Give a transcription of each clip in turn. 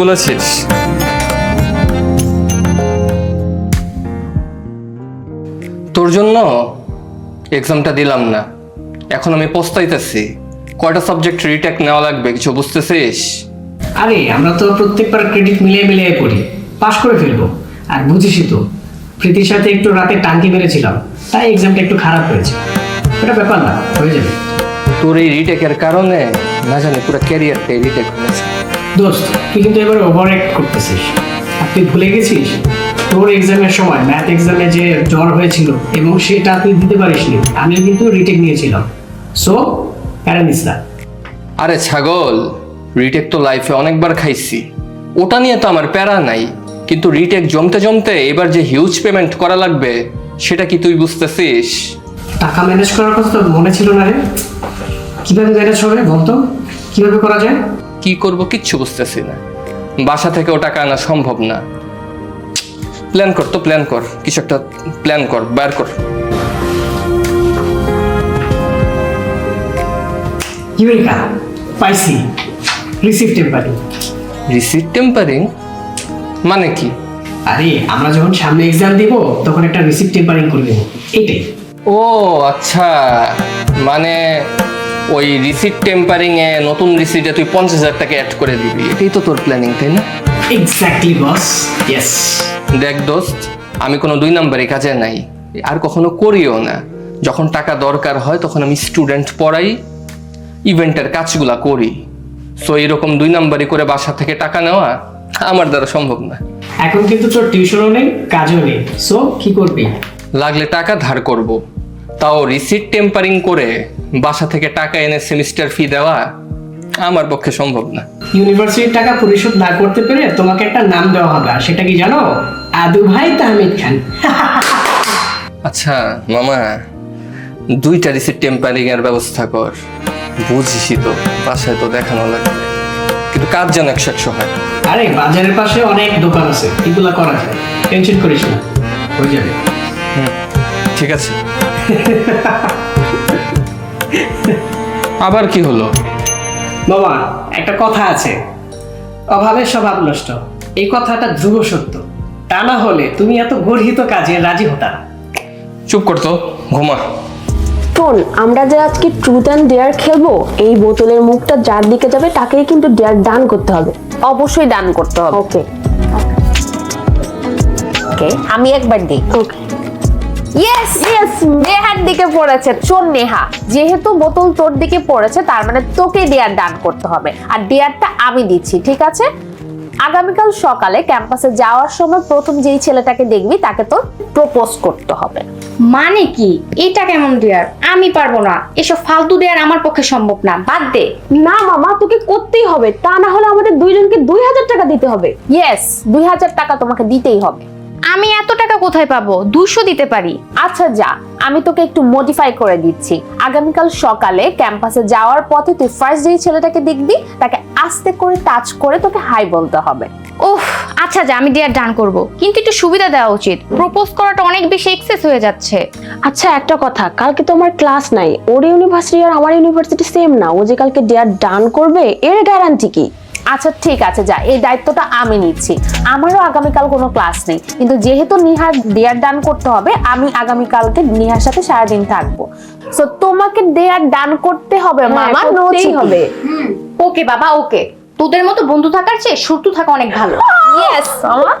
বলেছিস? তোর জন্য এক্সামটা দিলাম না। এখন আমি পস্তাইতেছি। কয়টা সাবজেক্ট রিটেক নেওয়া লাগবে কিছু বুঝতেছিস? আরে আমরা তো প্রত্যেকবার ক্রেডিট মিলিয়ে মিলিয়ে পড়ি পাশ করে ফেলব। আর বুঝিসই তো প্রীতির সাথে একটু রাতে টাঙ্কি মেরেছিলাম তাই এক্সামটা একটু খারাপ হয়েছে। এটা ব্যাপার না হয়ে যাবে। তোর এই রিটেকের কারণে না জানি পুরো ক্যারিয়ারটাই রিটেক হয়েছে। দোস্ত তুই কিন্তু এবার ওভার করতেছিস। আর তুই ভুলে গেছিস? তোর এক্সামের সময় ম্যাথ এক্সামে যে জ্বর হয়েছিল এবং সেটা তুই দিতে পারিসনি আমি কিন্তু রিটেক নিয়েছিলাম। সো প্যারা নিস না আরে ছাগল রিটেক তো লাইফে অনেকবার খাইছি। ওটা নিয়ে তো আমার প্যারা নাই। কিন্তু রিটেক জমতে জমতে এবার যে হিউজ পেমেন্ট করা লাগবে সেটা কি তুই বুঝতেছিস? টাকা ম্যানেজ করার কথা তো মনে ছিল না রে। কীভাবে ম্যানেজ হবে বলতো? কীভাবে করা যায়? কি করব কিচ্ছু বুঝতেছি না। বাসা থেকেও টাকা আনা সম্ভব না। প্ল্যান কর তো প্ল্যান কর। কিছু একটা প্ল্যান কর বার কর। ইউরিকা পাইসি রিসিভ টেম্পারি রিসিট টেম্পারিং মানে কি? আরে আমরা যখন সামনে এক্সাম দিব তখন একটা রিসিভ টেম্পারিং করে দেবো এইটাই। ও আচ্ছা। মানে ওই রিসিট টেম্পারিং এ নতুন রিসিটে তুই পঞ্চাশ হাজার টাকা অ্যাড করে দিবি। এটাই তো তোর প্ল্যানিং তাই না? এক্স্যাক্টলি বস ইয়েস দেখ দোস্ত আমি কোনো দুই নাম্বারে কাজে নাই। আর কখনো করিও না। যখন টাকা দরকার হয় তখন আমি স্টুডেন্ট পড়াই ইভেন্টের কাজগুলা করি। সো এরকম দুই নাম্বারি করে বাসা থেকে টাকা নেওয়া আমার দ্বারা সম্ভব না। এখন কিন্তু তোর টিউশনও নেই কাজও নেই। সো কি করবি? লাগলে টাকা ধার করব। তাও রিসিট টেম্পারিং করে বাসা থেকে টাকা এনে সেমিস্টার ফি দেওয়া আমার পক্ষে সম্ভব না। ইউনিভার্সিটির টাকা পরিশোধ না করতে পেরে তোমাকে একটা নাম দেওয়া হবে আর সেটা কি জানো? আদু ভাই তাহমিদ খান। আচ্ছা মামা দুইটা রিসিট টেম্পারিং এর ব্যবস্থা কর। বুঝিসই তো বাসায় তো দেখানো লাগবে। কিন্তু কাজ যেন একশো একশো হয়। আরে বাজারের পাশে অনেক দোকান আছে এগুলা করা যায়। টেনশন করিস না হয়ে যাবে। ঠিক আছে। আবার কি হলো? বাবা একটা কথা আছে। অভাবের স্বভাব নষ্ট। এই কথাটা ধ্রুব সত্য। তা না হলে তুমি এত গর্হিত কাজে রাজি হতা চুপ করতো ঘুমা। শোন আমরা যে আজকে ট্রুথ অ্যান্ড ডেয়ার খেলব এই বোতলের মুখটা যার দিকে যাবে তাকেই কিন্তু ডেয়ার দান করতে হবে। অবশ্যই দান করতে হবে। ওকে ওকে আমি একবার দিই। ওকে ইয়েস ইয়েস নেহার দিকে পড়েছে চোর নেহা। যেহেতু বোতল তোর দিকে পড়েছে তার মানে তোকে ডেয়ার দান করতে হবে। আর ডেয়ারটা আমি দিচ্ছি ঠিক আছে? আগামীকাল সকালে ক্যাম্পাসে যাওয়ার সময় প্রথম যেই ছেলেটাকে দেখবি তাকে তোর প্রপোজ করতে হবে। মানে কি? এটা কেমন দেয়ার? আমি পারব না। এসব ফালতু দেয়ার আমার পক্ষে সম্ভব না। বাদ দে। না মামা তোকে করতেই হবে। তা না হলে আমাদের দুইজনকে দুই হাজার টাকা দিতে হবে। ইয়েস দুই হাজার টাকা তোমাকে দিতেই হবে। আমি এত টাকা কোথায় পাবো? দুশো দিতে পারি। আচ্ছা যা। আমি তোকে একটু মডিফাই করে দিচ্ছি। আগামীকাল সকালে ক্যাম্পাসে যাওয়ার পথে তুই ফার্স্ট যেই ছেলেটাকে দেখবি, তাকে আস্তে করে টাচ করে তোকে হাই বলতে হবে। ওহ আচ্ছা যা, আমি ডিয়ার ডান করব। কিন্তু একটু সুবিধা দেওয়া উচিত। প্রপোজ করাটা অনেক বেশি এক্সেস হয়ে যাচ্ছে। আচ্ছা একটা কথা। কালকে তো আমার ক্লাস নাই। ওর ইউনিভার্সিটি আর আমার ইউনিভার্সিটি সেম না। ও যে কালকে ডেয়ার ডান করবে, এর গ্যারান্টি কি? আচ্ছা ঠিক আছে যা এই দায়িত্বটা আমি নিচ্ছি। আমারও আগামীকাল কোনো ক্লাস নেই কিন্তু যেহেতু নিহার দেয়ার দান করতে হবে আমি আগামীকালকে নিহার সাথে সারাদিন থাকব। সো তোমাকে দেয়ার দান করতে হবে মামা নো করতেই হবে। ওকে বাবা ওকে। তোদের মতো বন্ধু থাকার চেয়ে শত্রু থাকা অনেক ভালো। ইয়েস মামা।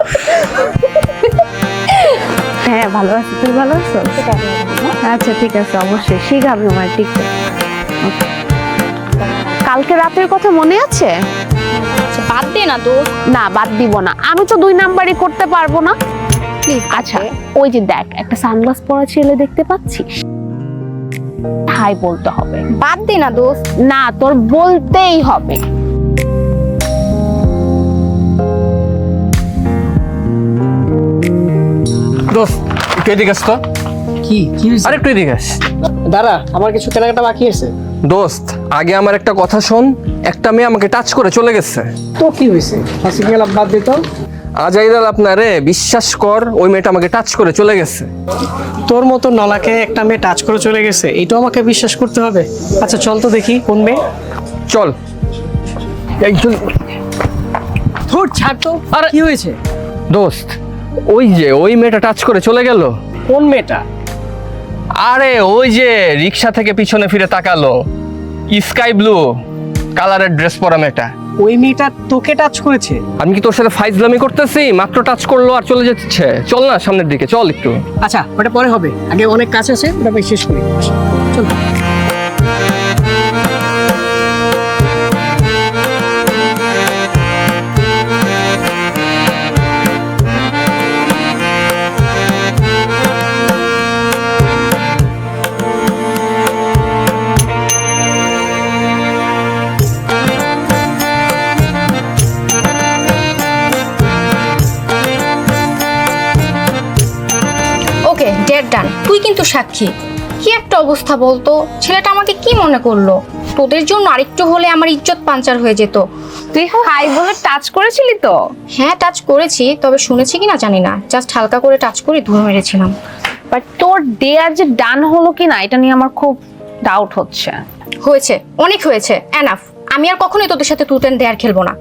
হ্যাঁ ভালো আছি। তুই ভালো আছো? আচ্ছা ঠিক আছে অবশ্যই। শিখাবি আমার ঠিক কালকে রাতের কথা মনে আছে? বাদ দে না তো। না বাদ দিব না। আমি তো দুই নাম্বারই করতে পারব না। আচ্ছা ওই যে দেখ একটা সানগ্লাস পরা ছেলে দেখতে পাচ্ছিস? হাই বলতে হবে। বাদ দে না দোস্ত। না তোর বলতেই হবে। দোস্ত একটু এদিকে আস তো। কি কি হয়েছে? আর একটু এদিকে আস। দাঁড়া আমার কিছু কেনাকাটা বাকি আছে। দোস্ত আগে আমার একটা কথা শোন একটা মেয়ে আমাকে টাচ করে চলে গেছে। তো কি হয়েছে? হাসি গেলাম বাদ দিত আজাইরাল আপনারে বিশ্বাস কর ওই মেয়েটা আমাকে টাচ করে চলে গেছে। তোর মতো নলাকে একটা মেয়ে টাচ করে চলে গেছে এটাও আমাকে বিশ্বাস করতে হবে। আচ্ছা চল তো দেখি কোন মেয়ে। চল। একজন ধুর ছাড় তো। আর কি হয়েছে? দোস্ত ওই যে ওই মেয়েটা টাচ করে চলে গেল। কোন মেয়েটা? আরে ওই যে রিক্সা থেকে পিছনে ফিরে তাকালো। স্কাই ব্লু কালারের ড্রেস পরা মেয়েটা। ওই মেয়েটা তোকে টাচ করেছে? আমি কি তোর সাথে ফাইজলামি করতেছি? মাত্র টাচ করল আর চলে যাচ্ছে। চল না সামনের দিকে চল একটু। আচ্ছা ওটা পরে হবে। আগে অনেক কাজ আছে ওটা বেশ শেষ করি চল। সাক্ষী কি একটা অবস্থা বলতো? ছেলেটা আমাকে কি মনে করল? তোদের জন্য আরেকটু হলে আমার ইজ্জত পাঞ্চার হয়ে যেত। তুই হাই বলে টাচ করেছিলি তো? হ্যাঁ টাচ করেছি তবে শুনেছি কি না জানি না। জাস্ট হালকা করে টাচ করে ধুয়ে মেরেছিলাম। বাট তোর ডেয়ার যে ডান হলো কি না এটা নিয়ে আমার খুব ডাউট হচ্ছে। হয়েছে অনেক হয়েছে। এনাফ আমি আর কখনোই তোদের সাথে তুতেন দেয়ার খেলব না।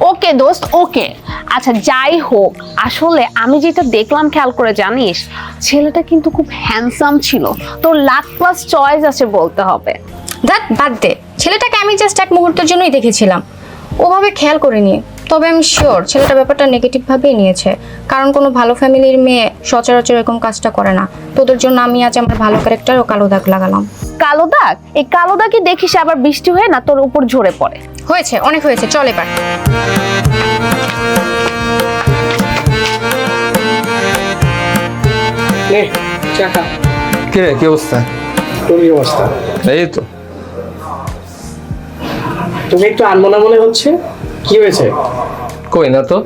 ওকে দোস্ত, ওকে। আচ্ছা যাই হোক, আসলে আমি যেটা দেখলাম, খেয়াল করে জানিস, ছেলেটা কিন্তু খুব হ্যান্ডসাম ছিল। তোর লাখ প্লাস চয়েস আছে বলতে হবে। দ্যাট বাদ দে। ছেলেটাকে আমি জাস্ট এক মুহূর্তের জন্যই দেখেছিলাম। ওভাবে খেয়াল করে করিনি। তবে আমি শিওর ছেলেটা ব্যাপারটা নেগেটিভভাবেই নিয়েছে। কারণ কোনো ভালো ফ্যামিলির মেয়ে সচরাচর এরকম কাজটা করে না। তোদের জন্য আমি আজ আমার ভালো ক্যারেক্টার ও কালো দাগ লাগালাম। কালো দাগ? এই কালো দাগই দেখিস আবার বৃষ্টি হয়ে না তোর উপর ঝরে পড়ে। হয়েছে অনেক হয়েছে চল এবার। নে চা খা। কে রে কি অবস্থা? তোর কি অবস্থা? এই তো। তুমি একটু আনমনা মনে হচ্ছে? কি হয়েছে? কই না তো।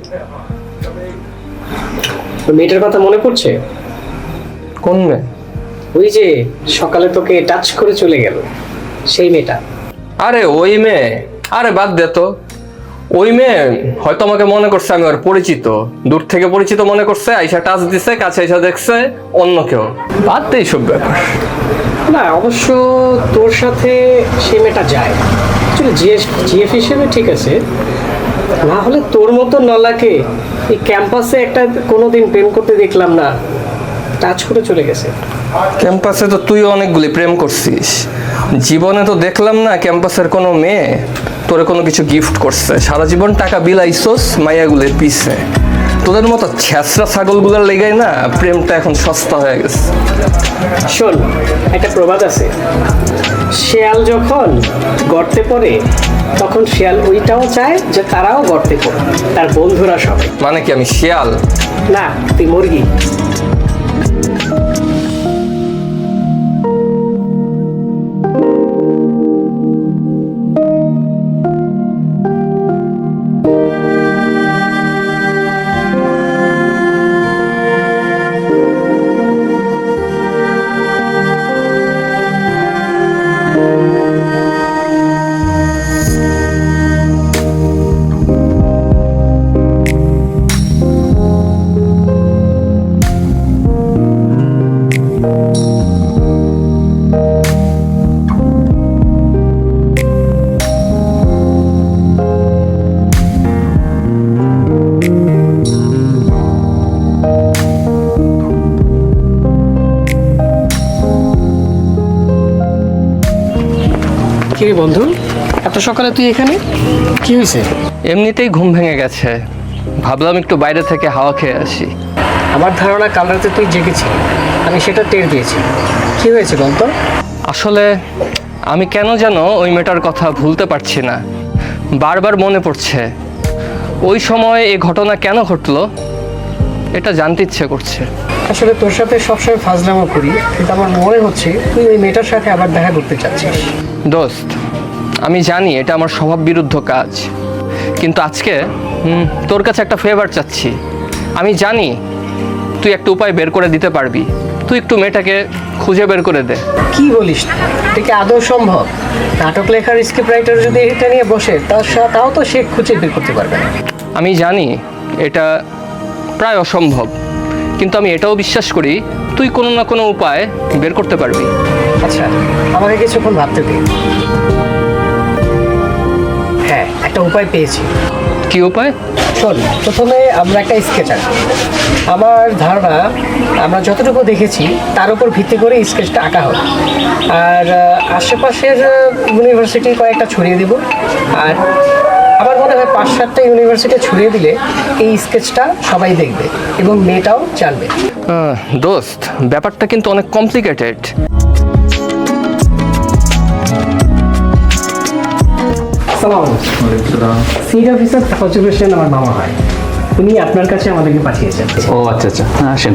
ওই মেয়েটার কথা মনে পড়ছে? কোন মেয়ে? ওই যে সকালে তোকে টাচ করে চলে গেল সেই মেয়েটা। আরে ওই মেয়ে? আরে বাদ দে তো। ওই মেয়ে হয়তো আমাকে মনে করছে আমি ওর পরিচিত। দূর থেকে পরিচিত মনে করছে আইসা টাচ দিছে কাছে আইসা দেখছে অন্য কেউ। বাদ দে এইসব ব্যাপার। না অবশ্য তোর সাথে সেই মেয়েটা যায়। অ্যাকচুয়ালি জিএস জিএফ হিসেবে ঠিক আছে। না হলে তোর মতো নলাকে এই ক্যাম্পাসে একটা কোনোদিন প্রেম করতে দেখলাম না। টাচ করে চলে গেছে। ক্যাম্পাসে তো তুই অনেকগুলি প্রেম করছিস। জীবনে তো দেখলাম না ক্যাম্পাসের কোনো মেয়ে তোরে কোনো কিছু গিফট করছে। সারা জীবন টাকা বিলাইছস মাইয়াগুলির পিছে। তোদের মতো ছ্যাঁচড়া ছাগলগুলোর লেগাই না প্রেমটা এখন সস্তা হয়ে গেছে। শোন একটা প্রবাদ আছে। শেয়াল যখন গর্তে পড়ে তখন শেয়াল ওইটাও চায় যে তারাও গর্তে পড়ে তার বন্ধুরা সবাই। মানে কি আমি শিয়াল? না তুই মুরগি। কি রে বন্ধু? এত সকালে তুই এখানে? কি হয়েছে? এমনিতেই ঘুম ভেঙে গেছে। ভাবলাম একটু বাইরে থেকে হাওয়া খেয়ে আসি। আমার ধারণা কাল রাতে তুই জেগেছিলি আমি সেটা টের পেয়েছি। কি হয়েছে বলতো? আসলে আমি কেন যেন ওই মেয়েটার কথা ভুলতে পারছি না। বারবার মনে পড়ছে। ওই সময় এই ঘটনা কেন ঘটলো? এটা জানতে ইচ্ছে করছে। আসলে তোর সাথে সবসময় ফাজলামো করি কিন্তু আমার মনে হচ্ছে তুই ওই মেয়েটার সাথে আবার দেখা করতে চাচ্ছিস। দোস্ত আমি জানি এটা আমার স্বভাব বিরুদ্ধ কাজ কিন্তু আজকে তোর কাছে একটা ফেভার চাচ্ছি। আমি জানি তুই একটা উপায় বের করে দিতে পারবি। তুই একটু মেয়েটাকে খুঁজে বের করে দে। কি বলিস? এটা কি আদৌ সম্ভব? নাটক লেখার স্ক্রিপ্ট রাইটার যদি এটা নিয়ে বসে তার তাও তো সে খুঁজে বের করতে পারবে আমি জানি এটা প্রায় অসম্ভব। কিন্তু আমি এটাও বিশ্বাস করি তুই কোনো না কোনো উপায় বের করতে পারবি। আচ্ছা আমাকে কিছুক্ষণ ভাবতে দিন হ্যাঁ একটা উপায় পেয়েছি। কি উপায়? শোন প্রথমে আমরা একটা স্কেচ আঁকবো আমার ধারণা আমরা যতটুকু দেখেছি তার উপর ভিত্তি করে স্কেচটা আঁকা হবে। আর আশেপাশের ইউনিভার্সিটি কয়েকটা ছড়িয়ে দেব। আর আমার মনে হয় পাঁচ সাতটা ইউনিভার্সিটি ছড়িয়ে দিলে এই স্কেচটা সবাই দেখবে এবং মেয়েটাও জানবে। দোস্ত ব্যাপারটা কিন্তু অনেক complicated seed officer Fazal Hossain আমার মামা হয়। উনি আপনার কাছে আমাদেরকে পাঠিয়েছেন। ও আচ্ছা আচ্ছা। হ্যাঁ আসেন।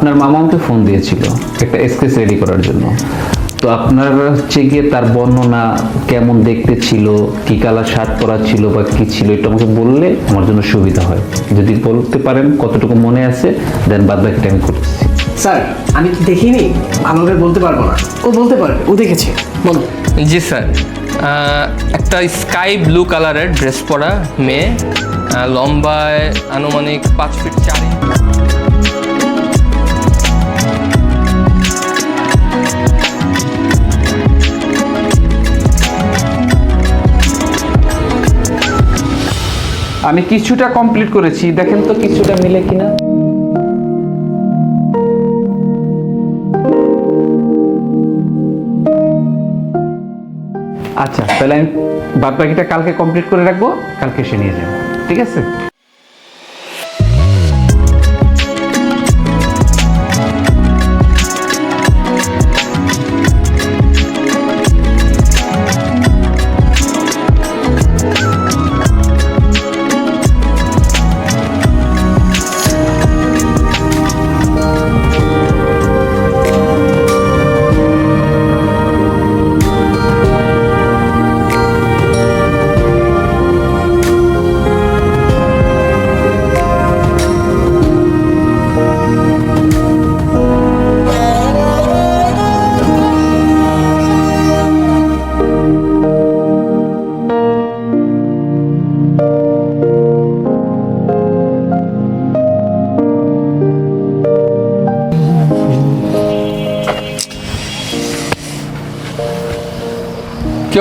আপনার মামা আমাকে ফোন দিয়েছিল একটা স্কেচ রেডি করার জন্য। তো আপনার হচ্ছে গিয়ে তার বর্ণনা কেমন দেখতে ছিল কি কালার শার্ট পরা ছিল বা কি ছিল এটা আমাকে বললে আমার জন্য সুবিধা হয়। যদি বলতে পারেন কতটুকু মনে আছে দেন বাদ বাকিটা আমি করতেছি। স্যার আমি তো দেখিনি ভালোভাবে বলতে পারব না। ও বলতে পারবে ও দেখেছে। বলো জি স্যার। আহ, একটা স্কাই ব্লু কালারের ড্রেস পরা মেয়ে আহ, লম্বায় আনুমানিক পাঁচ ফিট চার ইঞ্চি। আমি কিছুটা কমপ্লিট করেছি। দেখেন তো কিছুটা মিলে কিনা। আচ্ছা তাহলে আমি বাদ বাকিটা কালকে কমপ্লিট করে রাখব, কালকে এসে নিয়ে যাব। ঠিক আছে?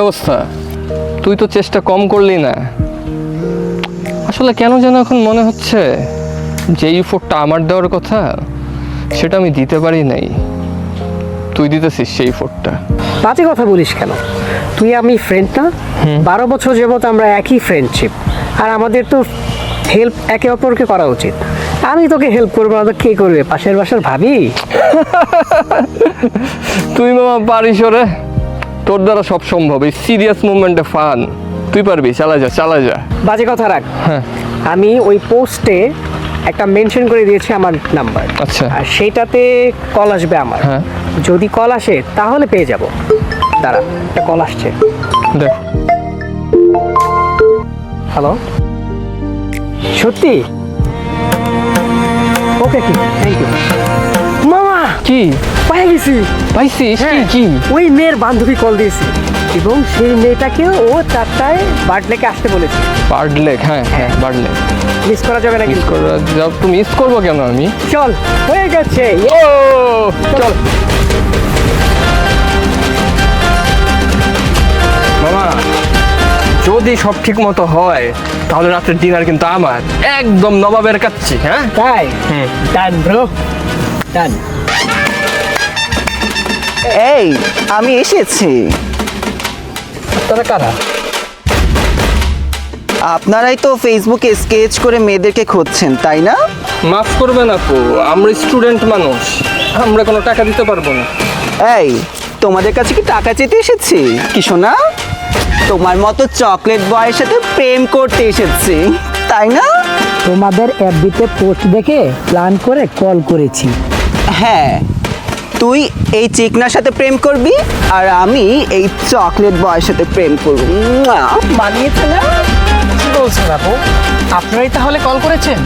অবস্থা। তুই তো চেষ্টা কম করলি না। আসলে কেন যেন এখন মনে হচ্ছে যে এই ফোরটা আমার দেওয়ার কথা সেটা আমি দিতে পারি নাই। তুই দিতেছিস সেই ফোরটা বাজে কথা বলিস কেন? তুই আমি ফ্রেন্ড না। বারো বছর যাবত আমরা একই ফ্রেন্ডশিপ আর আমাদের তো হেল্প একে অপরকে করা উচিত। আমি তোকে হেল্প করব না তো কে করবে? পাশের বাসার ভাবি? তুই মামা পারিস রে তোর দ্বারা সব সম্ভব। এই সিরিয়াস মুভমেন্টে ফান। তুই পারবি চালা যা চালা যা। বাজে কথা রাখ। হ্যাঁ। আমি ওই পোস্টে একটা মেনশন করে দিয়েছি আমার নাম্বার আচ্ছা। আর সেইটাতে কল আসবে আমার। হ্যাঁ। যদি কল আসে তাহলে পেয়ে যাব। দাঁড়া একটা কল আসছে। দেখ। হ্যালো সত্যি? ওকে কি থ্যাংক ইউ মামা! কি? পাই গেছি। পাইছিস? কি হ্যাঁ, কি? ওই মেয়ের বান্ধবী কল দিয়েছি। এবং সেই মেয়েটাকে ও চারটায় বার্থডেকে আসতে বলেছে। বার্ডলেক হ্যাঁ হ্যাঁ বার্ডলেক মিস করা যাবে না মিস করা যাব তো মিস করব কেন আমি? চল হয়ে গেছে। ও চল। মামা যদি সব ঠিক মতো হয় তাহলে রাতের ডিনার কিন্তু আমার। একদম নবাবের কাচ্ছি হ্যাঁ? তাই। ডান ব্রো ডান এই আমি এসেছি। আপনারা কারা? আপনারাই তো ফেসবুকে স্কেচ করে মেয়েদেরকে খুঁজছেন তাই না? মাফ করবেন আপু আমরা স্টুডেন্ট মানুষ। আমরা কোনো টাকা দিতে পারব না। এই তোমাদের কাছে কি টাকা চেতে এসেছি? কি শোনা? তোমার মতো চকলেট বয়ের সাথে প্রেম করতে এসেছি তাই না? তোমাদের এফবিতে পোস্ট দেখে প্ল্যান করে কল করেছি। হ্যাঁ তুই এই চিকনার সাথে প্রেম করবি আর আমি এই চকলেট বয়ের সাথে প্রেম করব। মুয়া, মানিয়েছে না? বলছেন আপু? আপনারাই তাহলে কল করেছেন?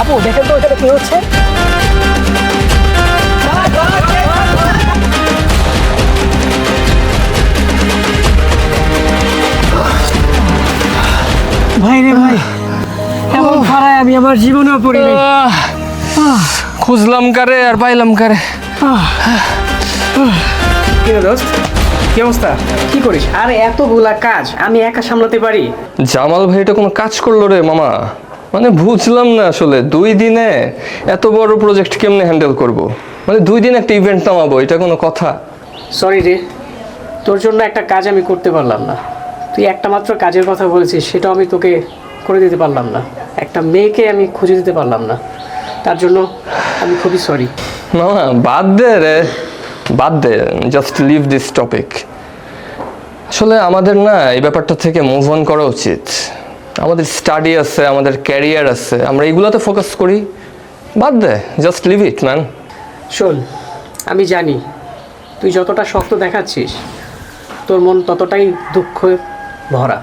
আপু দেখেন তো ওখানে কি হচ্ছে? ভাই রে ভাই এমন ভাড়ায় আমি আমার জীবনেও পড়িনি খুঁজলাম কারে আর পাইলাম কারে। কি রে দোস্ত? কি অবস্থা? কি করিস? আরে এতগুলা কাজ আমি একা সামলাতে পারি? জামাল ভাই এটা কোনো কাজ করল রে মামা। মানে বুঝলাম না আসলে দুই দিনে এত বড় প্রজেক্ট কেমনে হ্যান্ডেল করব। মানে দুই দিন একটা ইভেন্ট নামাবো এটা কোনো কথা? সরি রে তোর জন্য একটা কাজ আমি করতে পারলাম না। তুই একটা মাত্র কাজের কথা বলেছিস সেটাও আমি তোকে করে দিতে পারলাম না। একটা মেয়েকে আমি খুঁজে দিতে পারলাম না। তার জন্য আমি খুবই সরি না বাদ দে রে। বাদ দে জাস্ট লিভ দিস টপিক আসলে আমাদের না এই ব্যাপারটা থেকে মুভ অন করা উচিত। আমাদের স্টাডি আছে আমাদের ক্যারিয়ার আছে আমরা এইগুলোতে ফোকাস করি। বাদ দে জাস্ট লিভ ইট ম্যান শোন আমি জানি তুই যতটা শক্ত দেখাচ্ছিস তোর মন ততটাই দুঃখ ভরা।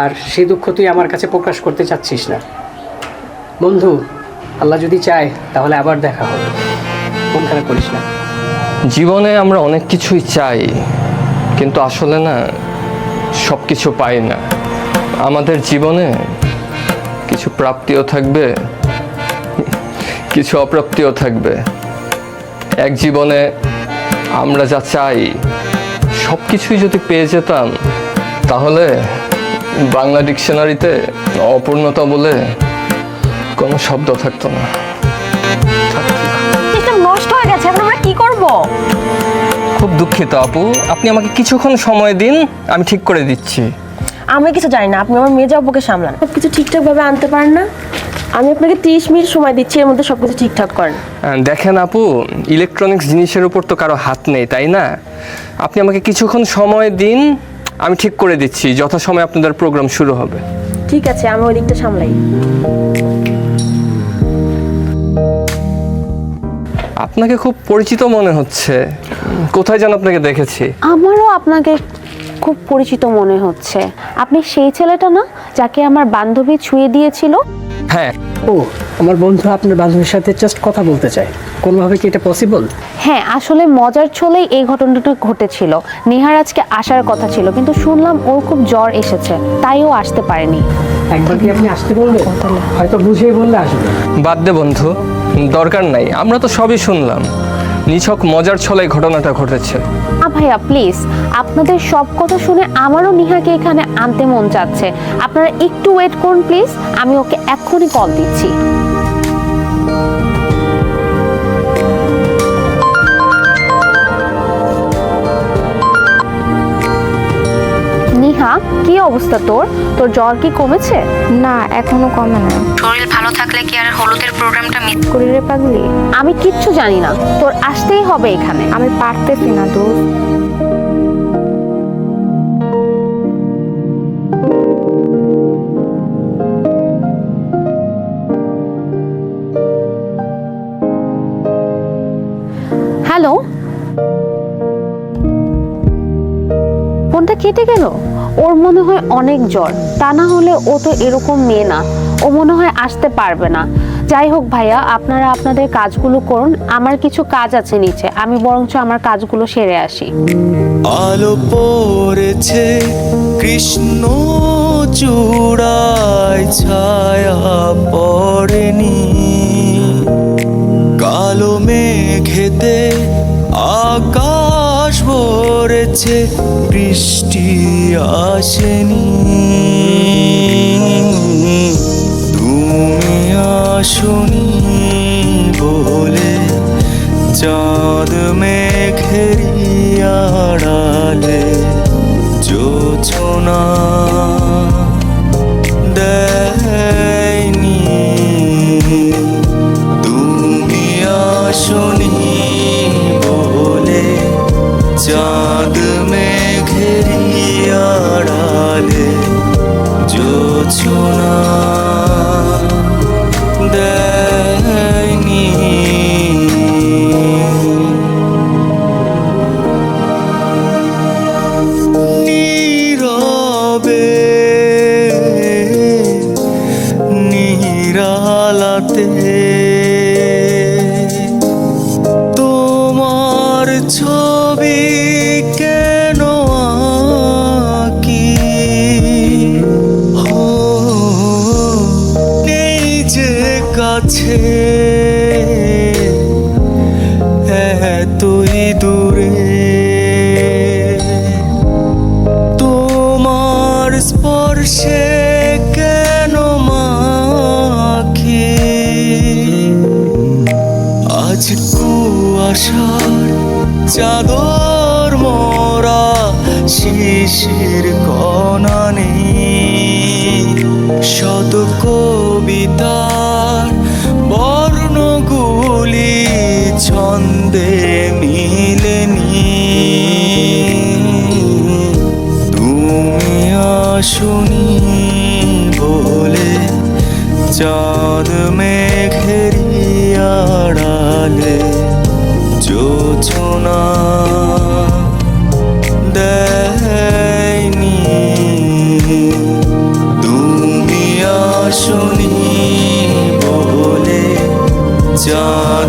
আর সেই দুঃখ তুই আমার কাছে প্রকাশ করতে চাচ্ছিস না। বন্ধু, আল্লাহ যদি চায়, তাহলে আবার দেখা হবে। মন খারাপ করিস না। জীবনে আমরা অনেক কিছুই চাই, কিন্তু আসলে না সব কিছু পাই না। আমাদের জীবনে কিছু প্রাপ্তিও থাকবে, কিছু অপ্রাপ্তিও থাকবে। এক জীবনে আমরা যা চাই সব কিছুই যদি পেয়ে যেতাম, তাহলে বাংলা ডিকশনারিতে অপূর্ণতা বলে কোনো শব্দ থাকতো না। সিস্টেম নষ্ট হয়ে গেছে এখন আমরা কি করব? খুব দুঃখিত আপু। আপনি আমাকে কিছুক্ষণ সময় দিন আমি ঠিক করে দিচ্ছি। আমি কিছু জানি না আপনি আমার মেয়ে যাবোকে সামলান। সব কিছু ঠিকঠাক ভাবে আনতে পারেন না? আমি আপনাকে তিরিশ মিনিট সময় দিচ্ছি এর মধ্যে সব কিছু ঠিকঠাক করেন। দেখেন আপু ইলেকট্রনিক্স জিনিসের উপর তো কারও হাত নেই তাই না? আপনি আমাকে কিছুক্ষণ সময় দিন আমি ঠিক করে দিচ্ছি যথাসময়ে আপনাদের প্রোগ্রাম শুরু হবে। ঠিক আছে আমি ওই দিকটা সামলাই। আপনাকে খুব পরিচিত মনে হচ্ছে। কোথায় যেন আপনাকে দেখেছি। আমারও আপনাকে খুব পরিচিত মনে হচ্ছে। আপনি সেই ছেলেটা না যাকে আমার বান্ধবী ছুঁয়ে দিয়েছিল? হ্যাঁ। ও আমার বন্ধু আপনার বান্ধবীর সাথে জাস্ট কথা বলতে চায়। কোনোভাবে কি এটা পসিবল হ্যাঁ আসলে মজার ছলেই এই ঘটনাটা ঘটেছিল। নেহার আজকে আসার কথা ছিল কিন্তু শুনলাম ওর খুব জ্বর এসেছে তাই ও আসতে পারেনি। একবার কি আপনি আসতে বলবেন? হয়তো বুঝিয়ে বললে আসবে। বাদ দে বন্ধু দরকার নাই আমরা তো সবই শুনলাম। নিছক মজার ছলায় ঘটনাটা ঘটেছে। আ ভাইয়া প্লিজ আপনাদের সব কথা শুনে আমারও নিহাকে এখানে আনতে মন চাচ্ছে আপনারা একটু ওয়েট করুন প্লিজ আমি ওকে এক্ষুনি কল দিচ্ছি। নিহা কি অবস্থা তোর? তোর জ্বর কি কমেছে? না এখনও কমে না। শরীর ভালো থাকলে কি আর হলুদের প্রোগ্রামটা মিস করি? রে পাগলি? আমি কিচ্ছু জানি না। তোর আসতেই হবে এখানে। আমি পারতেছি না তোর হ্যালো ফোনটা কেটে গেল? ওর মনে হয় অনেক জ্বর। তা না হলে ও তো এরকম মেয়ে না। ও মনে হয় আসতে পারবে না। যাই হোক ভাইয়া, আপনারা আপনাদের কাজগুলো করুন। আমার কিছু কাজ আছে নিচে। আমি বরঞ্চ আমার কাজগুলো সেরে আসি। আলো পড়েছে, কৃষ্ণ চূড়ায় ছায়া পড়েনি। কালো মেঘেতে আকাশ ভরেছে বৃষ্টি আসেনি। তুমি আসনি বলে চাঁদ মেঘেরি জোছনা চাঁদ মেঘেরি আড়ালে জোছনা চাদর মোরা শিশির কণা নেই শত কবিতার বর্ণগুলি ছন্দে মিলেনি তুমি আসুনি বলে চাঁদ মেঘেরি যোছনা দেয়নি। তুমি আসনি বলে চাঁদ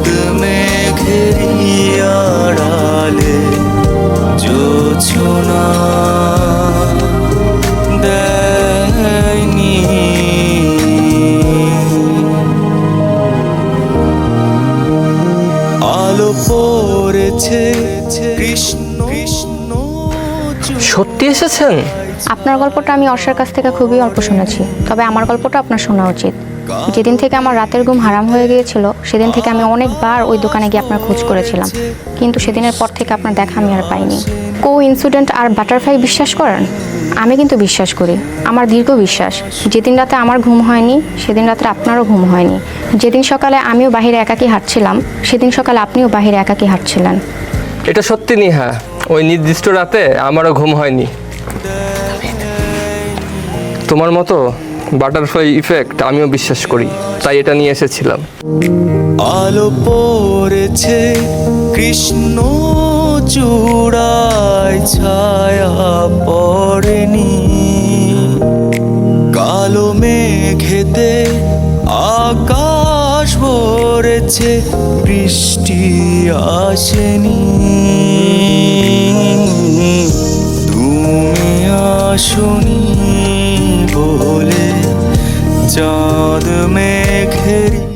সত্যি আপনার গল্পটা আমি অর্ষার কাছ থেকে খুবই অল্প শুনেছি। তবে আমার গল্পটা আপনার শোনা উচিত। যেদিন থেকে আমার রাতের ঘুম হারাম হয়ে গিয়েছিল সেদিন থেকে আমি অনেকবার ওই দোকানে গিয়ে আপনার খোঁজ করেছিলাম। কিন্তু সেদিনের পর থেকে আপনার দেখা আমি আর পাইনি। কো ইনসিডেন্ট আর বাটারফ্লাই বিশ্বাস করেন? আমি কিন্তু বিশ্বাস করি। আমার দীর্ঘ বিশ্বাস। যেদিন রাতে আমার ঘুম হয়নি সেদিন রাতে আপনারও ঘুম হয়নি। যেদিন সকালে আমিও বাহিরে একাকি হাঁটছিলাম সেদিন সকালে আপনিও বাহিরে একাকি হাঁটছিলেন। এটা সত্যি নিহা। ওই নির্দিষ্ট রাতে আমারও ঘুম হয়নি। তোমার মতো বাটারফ্লাই ইফেক্ট আমিও বিশ্বাস করি, তাই এটা নিয়ে এসেছিলাম। আলো পড়েছে, কৃষ্ণ চূড়ায় ছায়া পড়েনি। কালো মেঘেতে আকাশ ভরেছে, বৃষ্টি আসেনি। তুমি আসুনি বলে চাঁদ মেঘেরি